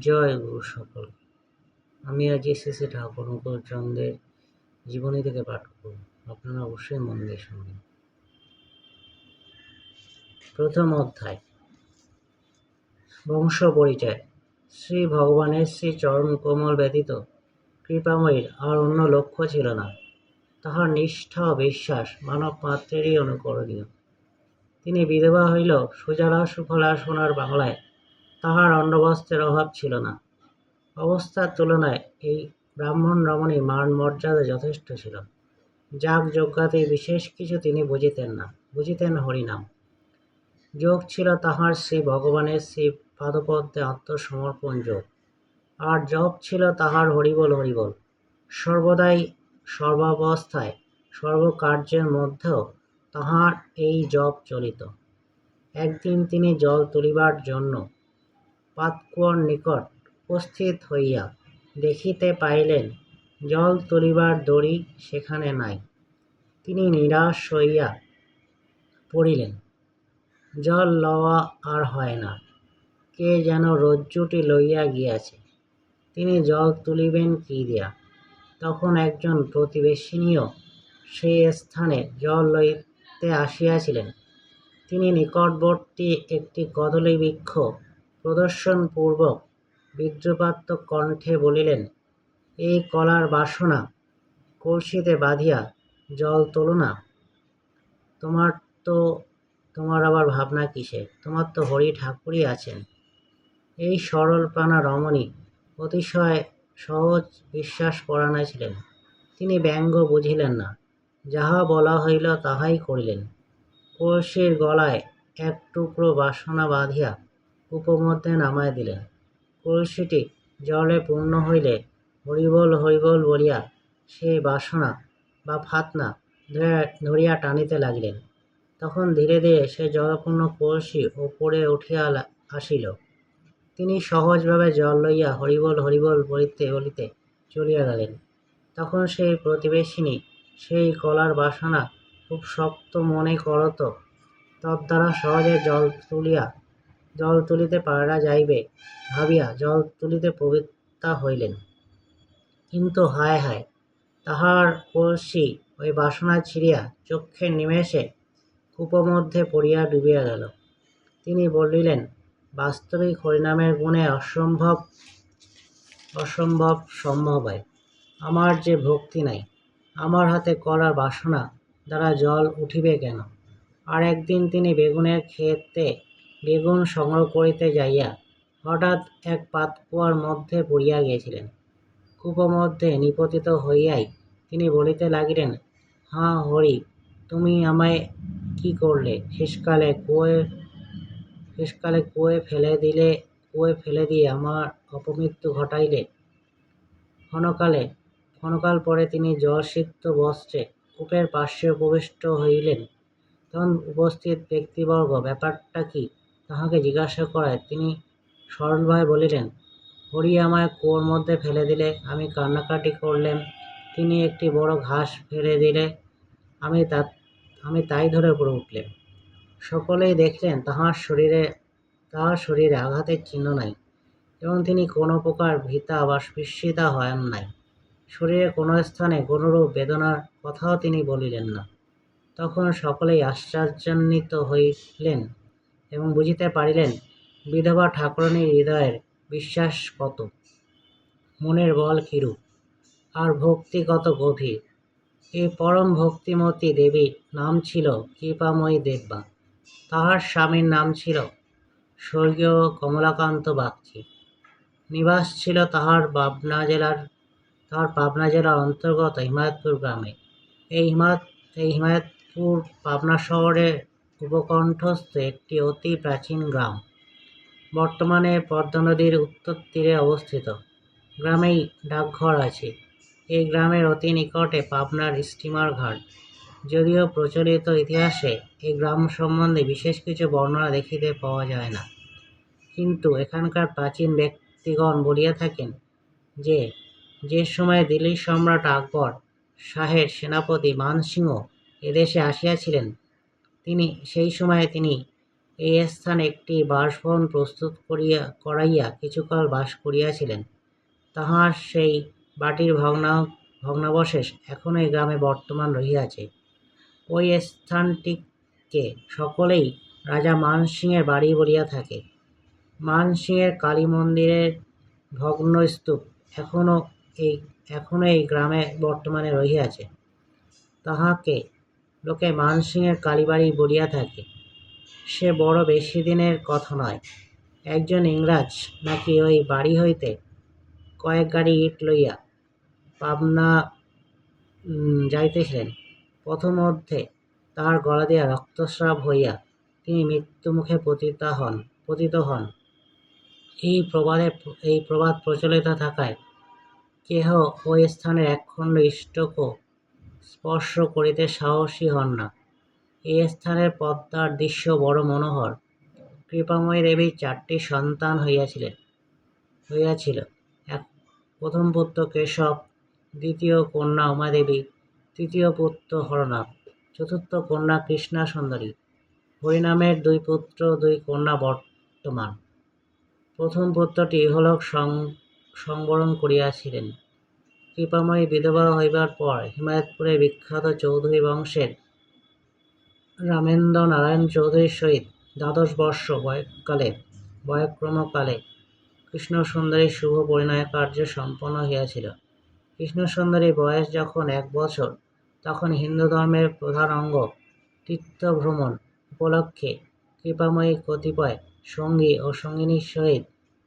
জয় গুরু সকল। আমি আজ এসেছি ঠাকুর মুকুলচন্দ্রের জীবনী থেকে পাঠ করব। আপনারা অবশ্যই মন দিয়ে শুনবেন। প্রথম অধ্যায়। বংশ পরিচয়। শ্রী ভগবানের শ্রী চরণ কোমল ব্যতীত কৃপাময়ীর আর অন্য লক্ষ্য ছিল না। তাহার নিষ্ঠা বিশ্বাস মানব মাত্রেরই অনুকরণীয়। তিনি বিধবা হইল, সুজলা সুফলা সোনার বাংলায় তাহার অন্নবস্ত্রের অভাব ছিল না। অবস্থার তুলনায় এই ব্রাহ্মণ রমণী মান মর্যাদা যথেষ্ট ছিল। যাগ যজ্ঞাতে বিশেষ কিছু তিনি বুঝিতেন না, বুঝিতেন হরিনাম। যোগ ছিল তাহার শ্রী ভগবানের শ্রী পাদপদ্মে আত্মসমর্পণ যোগ। আর জপ ছিল তাহার হরিবল হরিবল। সর্বদাই সর্বাবস্থায়, সর্বকার্যের মধ্যেও তাহার এই জপ চলিত। একদিন তিনি জল তুলিবার জন্য পাতকুয়োর নিকট উপস্থিত হইয়া দেখিতে পাইলেন, জল তুলিবার দড়ি সেখানে নাই। তিনি নিরাশ হইয়া পড়িলেন জল লওয়া আর হয় না, কে যেন রজ্জুটি লইয়া গিয়াছে। তিনি জল তুলিবেন কি দিয়া? তখন একজন প্রতিবেশিনীও সেই স্থানে জল লইতে আসিয়াছিলেন। তিনি নিকটবর্তী একটি কদলী বৃক্ষ প্রদর্শনপূর্বক বিদ্রুপাত্মক কণ্ঠে বলিলেন, এই কলার বাসনা কলসিতে বাঁধিয়া জল তোলো না। তোমার তো, তোমার আবার ভাবনা কিসে তোমার তো হরি ঠাকুরই আছেন। এই সরলপ্রাণা রমণী অতিশয় সহজ বিশ্বাস পরায়ণা ছিলেন। তিনি ব্যঙ্গ বুঝিলেন না, যাহা বলা হইল তাহাই করিলেন। কলসির গলায় এক টুকরো বাসনা বাঁধিয়া উপমধ্যে নামায় দিলেন কলসিটি জলে পূর্ণ হইলে হরিবল হরিবল বলিয়া সেই বাসনা বা ফাতনা ধরিয়া টানিতে লাগিলেন। তখন ধীরে ধীরে সে জলপূর্ণ কলসি ওপরে উঠিয়া আসিল। তিনি সহজভাবে জল লইয়া হরিবল হরিবল বলিতে বলিতে চলিয়া গেলেন। তখন সেই প্রতিবেশিনী সেই কলার বাসনা খুব শক্ত মনে করত। তদ্বারা সহজে জল তুলিয়া জল তুলিতে পারা যাইবে, ভাবিয়া জল তুলিতে প্রবৃত্তা হইলেন। কিন্তু হায় হায়, তাহার কলসি ওই বাসনা ছিঁড়িয়া চক্ষের নিমেষে কূপমধ্যে পড়িয়া ডুবিয়া গেল। তিনি বলিলেন, বাস্তবিক হরিনামের গুণে অসম্ভব অসম্ভব সম্ভব হয়। আমার যে ভক্তি নাই, আমার হাতে করার বাসনা দ্বারা জল উঠিবে কেন? আর একদিন তিনি বেগুনের ক্ষেতে বেগুন সংগ্রহ করিতে যাইয়া হঠাৎ এক পাতকুয়ার মধ্যে পড়িয়া গিয়েছিলেন। কূপমধ্যে নিপতিত হইয়াই তিনি বলিতে লাগিলেন, হাঁ হরি, তুমি আমায় কি করলে? শেষকালে কুয়ে শেষকালে কুয়োয় ফেলে দিলে, কুয়োয় ফেলে দিয়ে আমার অপমৃত্যু ঘটাইলে ক্ষণকালে, ক্ষণকাল পরে তিনি জলসিক্ত বস্ত্রে কূপের পার্শ্বে উপবিষ্ট হইলেন। তখন উপস্থিত ব্যক্তিবর্গ, ব্যাপারটা কি? তাহাকে জিজ্ঞাসা করায়, তিনি সরলভাবে বলিলেন, হরি আমায় কুয়োর মধ্যে ফেলে দিলে আমি কান্নাকাটি করলেম, তিনি একটি বড় ঘাস ফেলে দিলে আমি তা, আমি তাই ধরে পড়ে উঠলেম। সকলেই দেখলেন, তাহার শরীরে তাহার শরীরে আঘাতের চিহ্ন নাই এবং তিনি কোনো প্রকার ভীতা বা বিস্মিতা হন নাই। শরীরে কোনো স্থানে কোনোরূপ বেদনার কথাও তিনি বলিলেন না। তখন সকলেই আশ্চর্যান্বিত হইলেন। এবং বুঝিতে পারিলেন, বিধবা ঠাকুরানীর হৃদয়ের বিশ্বাস কত? মনের বল কিরূপ? আর ভক্তি কত গভীর? এই পরম ভক্তিমতী দেবীর নাম ছিল কৃপাময়ী দেববা। তাহার স্বামীর নাম ছিল স্বর্গীয় কমলাকান্ত বাগচি। নিবাস ছিল তাহার পাবনা জেলার, তাহার পাবনা জেলার অন্তর্গত হিমায়তপুর গ্রামে। এই হিমায়ত, এই হিমায়তপুর পাবনা শহরের উপকণ্ঠস্থ একটি অতি প্রাচীন গ্রাম। বর্তমানে পদ্মা নদীর উত্তর তীরে অবস্থিত। গ্রামেই ডাকঘর আছে। এই গ্রামের অতি নিকটে পাবনার স্টিমার ঘাট। যদিও প্রচলিত ইতিহাসে এই গ্রাম সম্বন্ধে বিশেষ কিছু বর্ণনা দেখিতে পাওয়া যায় না। কিন্তু এখানকার প্রাচীন ব্যক্তিগণ বলিয়া থাকেন যে যে সময়ে দিল্লির সম্রাট আকবর শাহের সেনাপতি মানসিংহ এদেশে আসিয়াছিলেন তিনি সেই সময়ে তিনি এই স্থানে একটি বাসভবন প্রস্তুত করিয়া, করাইয়া কিছুকাল বাস করিয়াছিলেন। তাহার সেই বাটির ভগ্না ভগ্নাবশেষ এখনও এই গ্রামে বর্তমান রহিয়াছে। ওই স্থানটিকে সকলেই রাজা মানসিংহের বাড়ি বলিয়া থাকে। মানসিংহের কালী মন্দিরের ভগ্নস্তূপ এখনও এই এখনও এই গ্রামে বর্তমানে রহিয়াছে। তাহাকে লোকে মানসিংহের কালীবাড়ি বলিয়া থাকে। সে বড় বেশি দিনের কথা নয়। একজন ইংরাজ নাকি ওই বাড়ি হইতে কয়েক গাড়ি ইট লইয়া পাবনা যাইতেছিলেন। পথমধ্যে তাহার গলা দিয়া রক্তস্রাব হইয়া তিনি মৃত্যুমুখে পতিত হন পতিত হন। এই প্রবাদে, এই প্রবাদ প্রচলিত থাকায় কেহ ওই স্থানের একখণ্ড ইষ্টকও স্পর্শ করিতে সাহসী হন না। এই স্থানের পদ্মার দৃশ্য বড় মনোহর। কৃপাময়ী দেবীর চারটি সন্তান হইয়াছিলেন হইয়াছিল। এক প্রথম পুত্র কেশব, দ্বিতীয় কন্যা উমাদেবী, তৃতীয় পুত্র হরনাথ, চতুর্থ কন্যা কৃষ্ণা সুন্দরী। হরিনামের দুই পুত্র, দুই কন্যা বর্তমান। প্রথম পুত্রটি ইহলোক সংবরণ করিয়াছিলেন। কৃপাময়ী বিধবা হইবার পর হিমায়তপুরের বিখ্যাত চৌধুরী বংশের রামেন্দ্র নারায়ণ চৌধুরীর সহিত দ্বাদশ বর্ষ বয়কালে, বয়ক্রমকালে কৃষ্ণসুন্দরীর শুভ পরিণয় কার্য সম্পন্ন হইয়াছিল। কৃষ্ণসুন্দরীর বয়স যখন এক বছর, তখন হিন্দু ধর্মের প্রধান অঙ্গ তীর্থভ্রমণ উপলক্ষে কৃপাময়ী কতিপয় সঙ্গী ও সঙ্গিনীর সহিত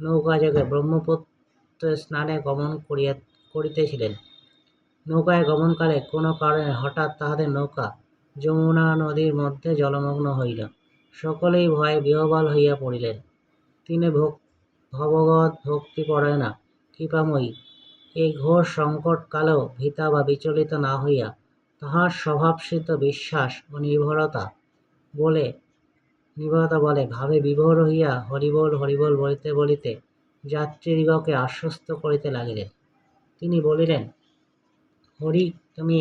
নৌকাযোগে ব্রহ্মপুত্র স্নানে গমন করিয়া করিতেছিলেন। নৌকায় গমনকালে কোনো কারণে হঠাৎ তাহাদের নৌকা যমুনা নদীর মধ্যে জলমগ্ন হইল। সকলেই ভয়ে বিহ্বল হইয়া পড়িলেন। তিনি ভোগ ভগবৎ ভক্তিপরায়ণা কৃপাময়ী, এই ঘোর সংকটকালেও ভীতা বা বিচলিত না হইয়া তাহার স্বভাবসিদ্ধ বিশ্বাস ও নির্ভরতা বলে নির্ভরতা বলে ভাবে বিভোর হইয়া হরিবোল হরিবোল বলিতে বলিতে যাত্রীদিগকে আশ্বস্ত করিতে লাগিলেন। তিনি বলিলেন, হরি, তুমি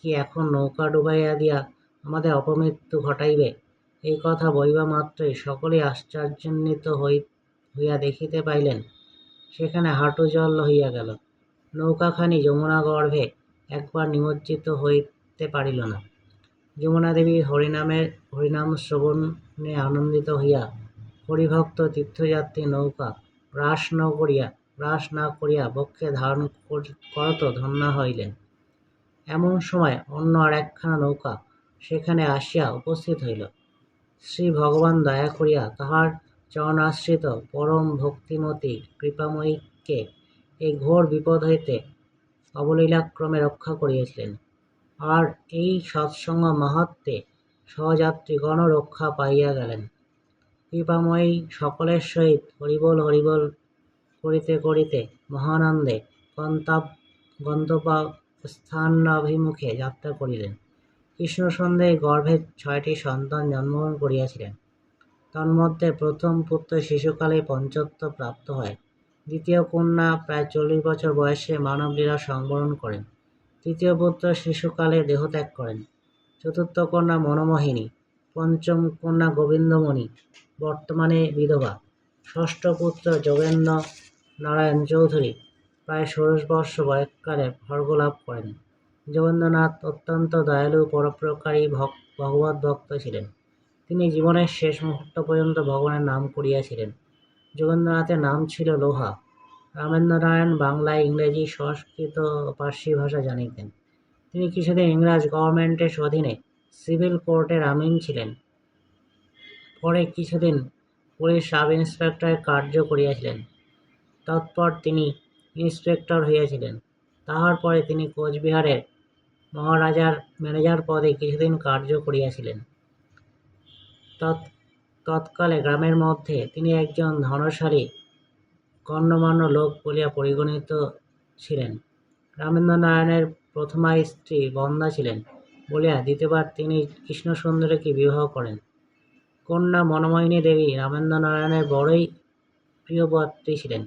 কি এখন নৌকা ডুবাইয়া দিয়া আমাদের অপমৃত্যু ঘটাইবে? এই কথা বইবা মাত্রই সকলেই আশ্চর্যান্বিত হই, হইয়া দেখিতে পাইলেন। সেখানে হাঁটু জল হইয়া গেল। নৌকাখানি যমুনা গর্ভে একবার নিমজ্জিত হইতে পারিল না। যমুনা দেবী হরিনামের, হরিনাম শ্রবণে আনন্দিত হইয়া হরিভক্ত তীর্থযাত্রী নৌকা হ্রাস ন করিয়া হ্রাস না করিয়া বক্ষে ধারণ কর- করত ধন্য হইলেন। এমন সময় অন্য আর একখানা নৌকা সেখানে আসিয়া উপস্থিত হইল। শ্রী ভগবান দয়া করিয়া তাহার চরণাশ্রিত পরম ভক্তিমতী কৃপাময়ীকে এই ঘোর বিপদ হইতে অবলীলাক্রমে রক্ষা করিয়াছিলেন। আর এই সৎসঙ্গ মাহাত্মে সহযাত্রীগণও রক্ষা পাইয়া গেলেন। কৃপাময়ী সকলের সহিত হরিবোল হরিবোল করিতে করিতে মহানন্দে গন্তাব গন্তব্যস্থানাভিমুখে যাত্রা করিলেন। কৃষ্ণ কৃষ্ণসন্দেহে গর্ভে ছয়টি সন্তান জন্মগ্রহণ করিয়াছিলেন। তন্মধ্যে প্রথম পুত্র শিশুকালে পঞ্চত্ব প্রাপ্ত হয়। দ্বিতীয় কন্যা প্রায় চল্লিশ বছর বয়সে মানবলীলা সংবরণ করেন। তৃতীয় পুত্র শিশুকালে দেহত্যাগ করেন। চতুর্থ কন্যা মনোমোহিনী। পঞ্চম কন্যা গোবিন্দমণি, বর্তমানে বিধবা। ষষ্ঠ পুত্র যোগেন্দ্র নারায়ণ চৌধুরী প্রায় ষোড়শ বর্ষ বয়সকালে স্বর্গলাভ করেন। যোগেন্দ্রনাথ অত্যন্ত দয়ালু পরোপকারী ভগবত ভক্ত ছিলেন। তিনি জীবনের শেষ মুহূর্ত পর্যন্ত ভগবানের নাম করিয়াছিলেন। যোগেন্দ্রনাথের নাম ছিল লোহা। রামেন্দ্র নারায়ণ বাংলায় ইংরেজি, সংস্কৃত পার্সি ভাষা জানিতেন। তিনি কিছুদিন ইংরাজ গভর্নমেন্টের অধীনে সিভিল কোর্টের আমিন ছিলেন। পরে কিছুদিন পুলিশ সাব ইন্সপেক্টরের কার্য করিয়াছিলেন। তৎপর তিনি ইন্সপেক্টর হইয়াছিলেন। তাহার পরে তিনি কোচবিহারের মহারাজার ম্যানেজার পদে কিছুদিন কার্য করিয়াছিলেন। তৎ, তৎকালে গ্রামের মধ্যে তিনি একজন ধনশালী, গণ্যমান্য লোক বলিয়া পরিগণিত ছিলেন। রামেন্দ্র নারায়ণের প্রথমা স্ত্রী বন্দা ছিলেন বলিয়া দ্বিতীয়বার তিনি কৃষ্ণসুন্দরীকে বিবাহ করেন। কন্যা মনোময়িনী দেবী রামেন্দ্র নারায়ণের বড়ই প্রিয়পাত্রী ছিলেন।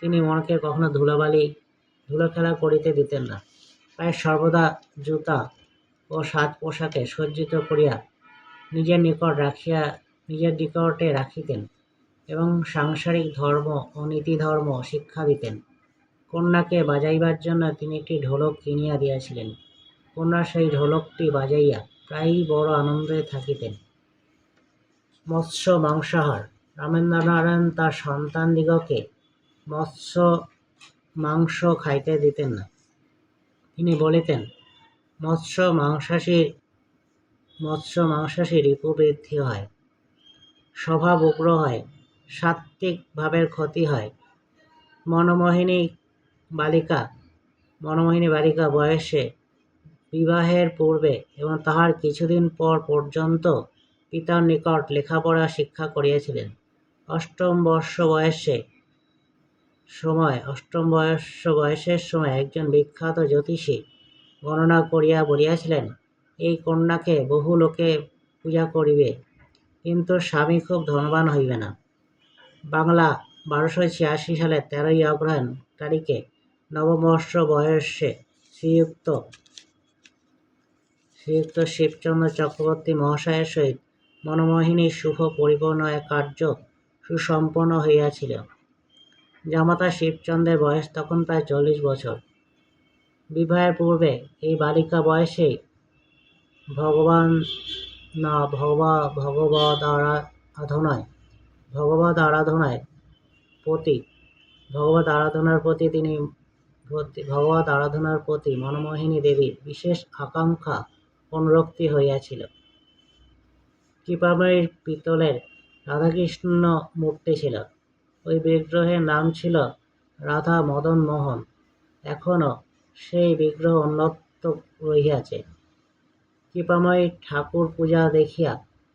তিনি মনকে কখনো ধুলাবালি ধুলো খেলা করিতে দিতেন না। প্রায় সর্বদা জুতা ও সাজ পোশাকে সজ্জিত করিয়া নিজের নিকট রাখিয়া, নিজের নিকটে রাখিতেন এবং সাংসারিক ধর্ম ও নীতি ধর্ম শিক্ষা দিতেন। কন্যাকে বাজাইবার জন্য তিনি একটি ঢোলক কিনিয়া দিয়াছিলেন। কন্যা সেই ঢোলকটি বাজাইয়া প্রায়ই বড় আনন্দে থাকিতেন। মৎস্য, মাংসাহার, রামেন্দ্রনারায়ণ তার সন্তানদিগকে মৎস্য, মাংস খাইতে দিতেন না। তিনি বলিতেন, মৎস্য মাংসাশীর, মৎস্য মাংসাশী রিপুবৃদ্ধি হয়, স্বভাব উগ্র হয়, সাত্ত্বিক ভাবের ক্ষতি হয়। মনমোহিনী বালিকা মনমোহিনী বালিকা বয়সে বিবাহের পূর্বে এবং তাহার কিছুদিন পর পর্যন্ত পিতার নিকট লেখাপড়া শিক্ষা করিয়াছিলেন। অষ্টম বর্ষ বয়সে সময়, অষ্টম বয়স বয়সের সময় একজন বিখ্যাত জ্যোতিষী গণনা করিয়া বলিয়াছিলেন, এই কন্যাকে বহু লোকে পূজা করিবে, কিন্তু স্বামী খুব ধনবান হইবে না। বাংলা বারোশো ছিয়াশি সালের তেরোই অগ্রহায়ণ তারিখে নববর্ষ বয়সে শ্রীযুক্ত শ্রীযুক্ত শিবচন্দ্র চক্রবর্তী মহাশয়ের সহিত মনমোহিনীর শুভ পরিপূর্ণ এক কার্য সুসম্পন্ন হইয়াছিল। জামাতা শিবচন্দ্রের বয়স তখন প্রায় চল্লিশ বছর। বিবাহের পূর্বে এই বালিকা বয়সেই ভগবান না ভগবা ভগবদ আরাধনায় ভগবদ আরাধনায় প্রতি, ভগবত আরাধনার প্রতি তিনি ভগবত আরাধনার প্রতি মনমোহিনী দেবীর বিশেষ আকাঙ্ক্ষা অনুরক্তি হইয়াছিল। কৃপাময়ীর পিতলের রাধাকৃষ্ণ মূর্তি ছিল। ওই বিগ্রহের নাম ছিল রাধা মদন মোহন। এখনও সেই বিগ্রহ উন্নত রহিয়াছে। কৃপাময়ী ঠাকুর পূজা দেখিয়া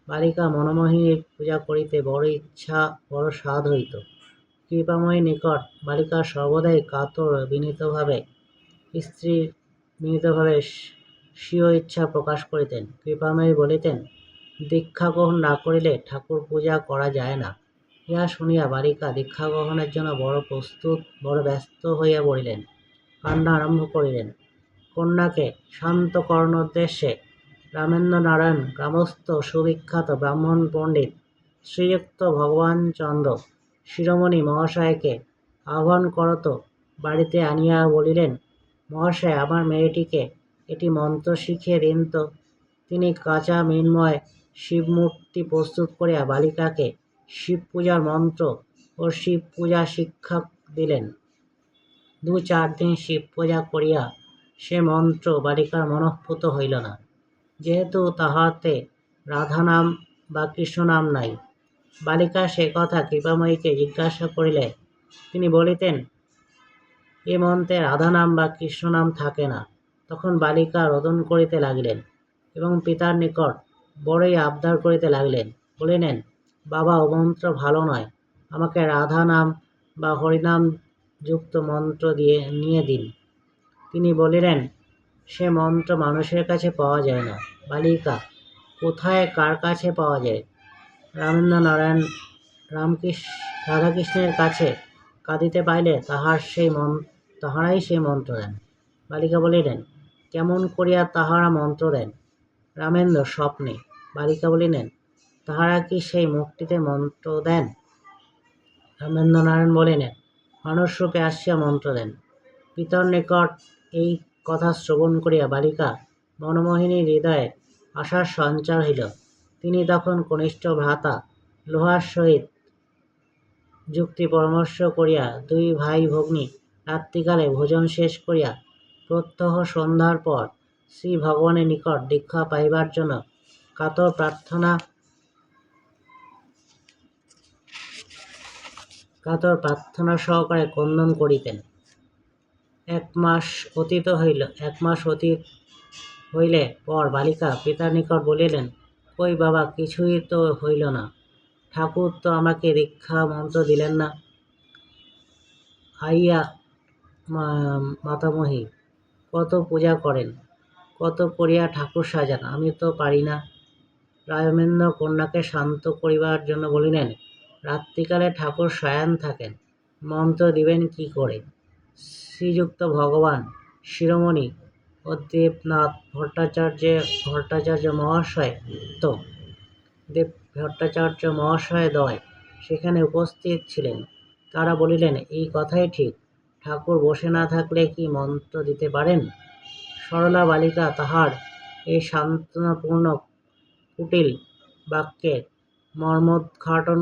বালিকা মনমোহিনীর পূজা করিতে বড় ইচ্ছা, বড় স্বাদ হইত। কৃপাময়ীর নিকট বালিকা সর্বদাই কাতর বিনীতভাবে স্ত্রীর বিনীতভাবে স্বীয় ইচ্ছা প্রকাশ করিতেন। কৃপাময়ী বলিতেন, দীক্ষা গ্রহণ না করিলে ঠাকুর পূজা করা যায় না। ইহা শুনিয়া বালিকা দীক্ষা গ্রহণের জন্য বড় প্রস্তুত, বড় ব্যস্ত হইয়া পড়িলেন, কান্না আরম্ভ করিলেন। কন্যাকে শান্ত করানোর উদ্দেশ্যে রামেন্দ্র নারায়ণ গ্রামস্থ সুবিখ্যাত ব্রাহ্মণ পণ্ডিত শ্রীযুক্ত ভগবান চন্দ্র শিরোমণি মহাশয়কে আহ্বান করত বাড়িতে আনিয়া বলিলেন, মহাশয়, আমার মেয়েটিকে এটি মন্ত্র শিখিয়ে দিন তো। তিনি কাঁচা মৃন্ময় শিবমূর্তি প্রস্তুত করিয়া বালিকাকে শিব পূজার মন্ত্র ও শিব পূজা শিক্ষা দিলেন। দু চার দিন শিব পূজা করিয়া সে মন্ত্র বালিকার মনঃপুত হইল না। যেহেতু তাহাতে রাধা নাম বা কৃষ্ণ নাম নাই, বালিকা সে কথা কৃপাময়ীকে জিজ্ঞাসা করিলে, তিনি বলিতেন, এ মন্ত্রে রাধা নাম বা কৃষ্ণ নাম থাকে না। তখন বালিকা রোদন করিতে লাগিলেন এবং পিতার নিকট বড়ই আবদার করিতে লাগিলেন। বলিলেন বাবা অমন্ত্র ভালো নয়। আমাকে রাধা নাম বা হরিনাম যুক্ত মন্ত্র দিয়ে নিয়ে দিন। তিনি বলিলেন, সে মন্ত্র মানুষের কাছে পাওয়া যায় না। বালিকা, কোথায়, কার কাছে পাওয়া যায়? রামেন্দ্র নারায়ণ রামকৃষ্ণ, রাধাকৃষ্ণের কাছে কাঁদিতে পাইলে তাহার সেই মন তাহারাই সেই মন্ত্র দেন। বালিকা বলিলেন, কেমন করিয়া তাহারা মন্ত্র দেন? রামেন্দ্র, স্বপ্নে। বালিকা বলিলেন তাহারা কি সেই মুক্তিতে মন্ত্র দেন? রামেন্দ্র নারায়ণ বলিলেন মানুষরূপে আসিয়া মন্ত্র দেন। পিতর নিকট এই কথা শ্রবণ করিয়া বালিকা মনমোহিনীর হৃদয়ে আশার সঞ্চার হইল। তিনি তখন কনিষ্ঠ ভ্রাতা লোহার সহিত যুক্তি পরামর্শ করিয়া দুই ভাই ভগ্নী রাত্রিকালে ভোজন শেষ করিয়া প্রত্যহ সন্ধ্যার পর শ্রী ভগবানের নিকট দীক্ষা পাইবার জন্য কাতর প্রার্থনা কাতর প্রার্থনা সহকারে ক্রন্দন করিতেন। এক মাস অতীত হইল, এক মাস অতীত হইলে পর বালিকা পিতার নিকট বলিলেন, কই বাবা, কিছুই তো হইল না। ঠাকুর তো আমাকে দীক্ষা মন্ত্র দিলেন না। আইয়া মাতামহী, কত পূজা করেন, কত করিয়া ঠাকুর সাজান, আমি তো পারি না। রায়মেন্দ্র কন্যাকে শান্ত করিবার জন্য বলিলেন রাত্রিকালে ঠাকুর শয়ান থাকেন। মন্ত্র দিবেন কি করে? শ্রীযুক্ত ভগবান শিরোমণি ও দেবনাথ ভট্টাচার্য ভট্টাচার্য মহাশয় তো, দেব ভট্টাচার্য মহাশয়দ্বয় সেখানে উপস্থিত ছিলেন। তারা বলিলেন, এই কথাই ঠিক। ঠাকুর বসে না থাকলে কি মন্ত্র দিতে পারেন? সরলা বালিকা তাহার এই সান্ত্বনাপূর্ণ কুটিল বাক্যের মর্মোদ্ঘাটন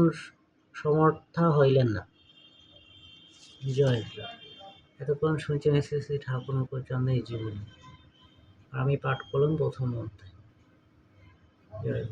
সমর্থা হইলেন না জয়। এতক্ষণ শুনছেন শ্রী শ্রী ঠাকুর মুখচন্দ্রের জীবনী আমি পাঠ করলাম প্রথম মধ্যে জয়।